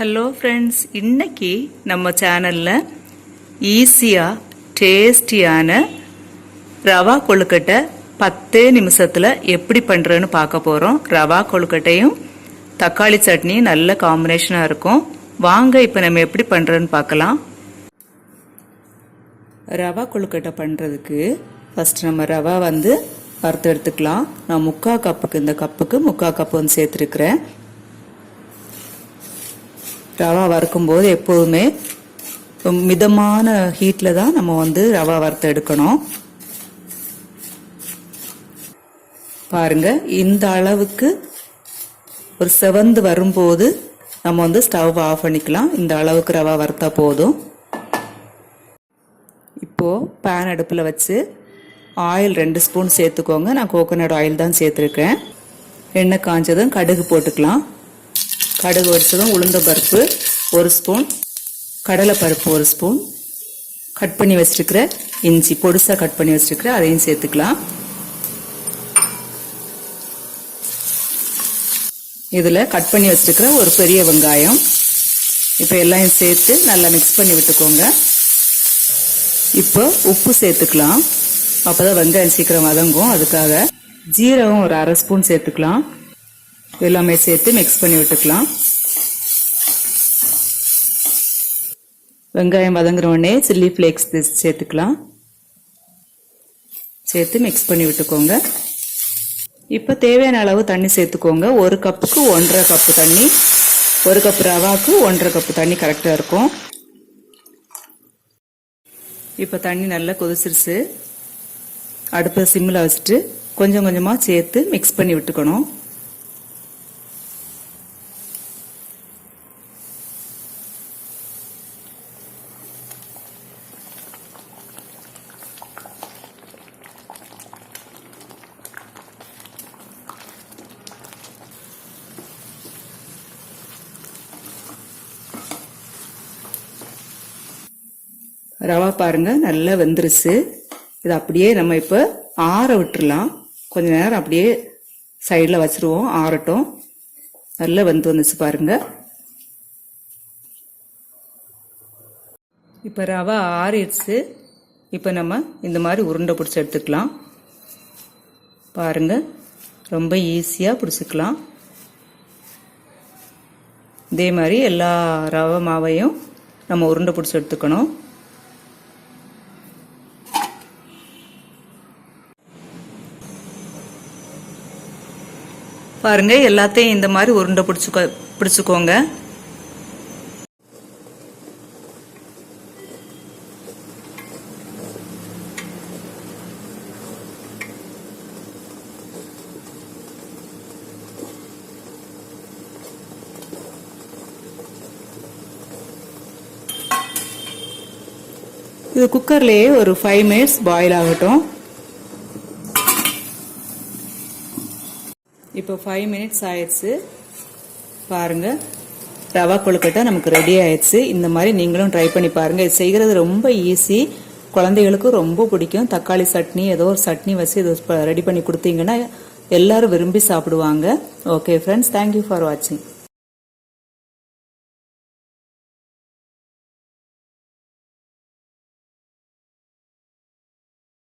Hello friends இன்னைக்கு நம்ம சேனலில் ஈஸியாக டேஸ்டியான ரவா கொழுக்கட்டை பத்தே நிமிஷத்தில் எப்படி பண்ணுறேன்னு பார்க்க போகிறோம் ரவா கொழுக்கட்டையும் தக்காளி சட்னியும் நல்ல காம்பினேஷனாக இருக்கும். வாங்க இப்போ நம்ம எப்படி பண்ணுறேன்னு பார்க்கலாம். ரவா கொழுக்கட்டை பண்ணுறதுக்கு ஃபஸ்ட் நம்ம ரவா வந்து வறுத்து எடுத்துக்கலாம். நான் முக்கால் கப்புக்கு இந்த கப்புக்கு முக்கால் கப்பு வந்து சேர்த்துருக்குறேன். ரவா வறுக்கும்போது எப்போதுமே மிதமான ஹீட்டில் தான் நம்ம வந்து ரவா வறுத்து எடுக்கணும். பாருங்க இந்த அளவுக்கு ஒரு செவந்து வரும்போது நம்ம வந்து ஸ்டவ் ஆஃப் பண்ணிக்கலாம். இந்த அளவுக்கு ரவா வறுத்தா போதும். இப்போது பேன் அடுப்பில் வச்சு ஆயில் ரெண்டு ஸ்பூன் சேர்த்துக்கோங்க. நான் கோகோனட் ஆயில் தான் சேர்த்துருக்கேன். எண்ணெய் காஞ்சதும் கடுகு போட்டுக்கலாம். கடுகு வடிச்சதும் உளுந்த பருப்பு ஒரு ஸ்பூன் கடலைப்பருப்பு ஒரு ஸ்பூன். கட் பண்ணி வச்சிருக்கிற இஞ்சி பொடிசாக கட் பண்ணி வச்சிருக்கிற அதையும் சேர்த்துக்கலாம். இதில் கட் பண்ணி வச்சிருக்கிற ஒரு பெரிய வெங்காயம். இப்போ எல்லாம் சேர்த்து நல்லா மிக்ஸ் பண்ணி விட்டுக்கோங்க. இப்போ உப்பு சேர்த்துக்கலாம். அப்போ தான் வெங்காயம் சீக்கிரம் வதங்கும். அதுக்காக ஜீரகம் ஒரு அரை ஸ்பூன் சேர்த்துக்கலாம். எல்லாமே சேர்த்து மிக்ஸ் பண்ணி விட்டுக்கலாம். வெங்காயம் வதங்குற உடனே சில்லி ஃப்ளேக்ஸ் சேர்த்துக்கலாம். சேர்த்து மிக்ஸ் பண்ணி விட்டுக்கோங்க. இப்போ தேவையான அளவு தண்ணி சேர்த்துக்கோங்க. ஒரு கப்புக்கு ஒன்றரை கப்பு தண்ணி ஒரு கப் ரவாக்கு ஒன்றரை கப்பு தண்ணி கரெக்டாக இருக்கும். இப்போ தண்ணி நல்லா கொதிச்சிருச்சு. அடுப்பை சிம்மில் வச்சுட்டு கொஞ்சம் கொஞ்சமாக சேர்த்து மிக்ஸ் பண்ணி விட்டுக்கணும். ரவா பாருங்கள் நல்லா வெந்துருச்சு. இது அப்படியே நம்ம இப்போ ஆற விட்டுறலாம். கொஞ்ச நேரம் அப்படியே சைடில் வச்சிருவோம் ஆறட்டும். நல்லா வெந்து வந்துச்சு பாருங்க. இப்போ ரவா ஆறிடுச்சு. இப்போ நம்ம இந்த மாதிரி உருண்டை பிடிச்சி எடுத்துக்கலாம். பாருங்கள் ரொம்ப ஈஸியாக பிடிச்சிக்கலாம். இதே மாதிரி எல்லா ரவை மாவையும் நம்ம உருண்டை பிடிச்சி எடுத்துக்கணும். பாருங்க எல்லாத்தையும் இந்த மாதிரி உருண்டை பிடிச்சுக்கோ பிடிச்சுக்கோங்க. இது குக்கர்லேயே ஒரு ஃபைவ் மினிட்ஸ் பாயில் ஆகட்டும். இப்போ ஃபைவ் மினிட்ஸ் ஆயிடுச்சு. பாருங்க. ரவா கொழுக்கட்டை நமக்கு ரெடி ஆயிடுச்சு. இந்த மாதிரி நீங்களும் ட்ரை பண்ணி பாருங்க. இது செய்கிறது ரொம்ப ஈஸி குழந்தைகளுக்கு ரொம்ப பிடிக்கும். தக்காளி சட்னி ஏதோ ஒரு சட்னி வச்சு இது ரெடி பண்ணி கொடுத்தீங்கன்னா எல்லாரும் விரும்பி சாப்பிடுவாங்க. ஓகே ஃப்ரெண்ட்ஸ் தேங்க்யூ ஃபார் வாட்சிங்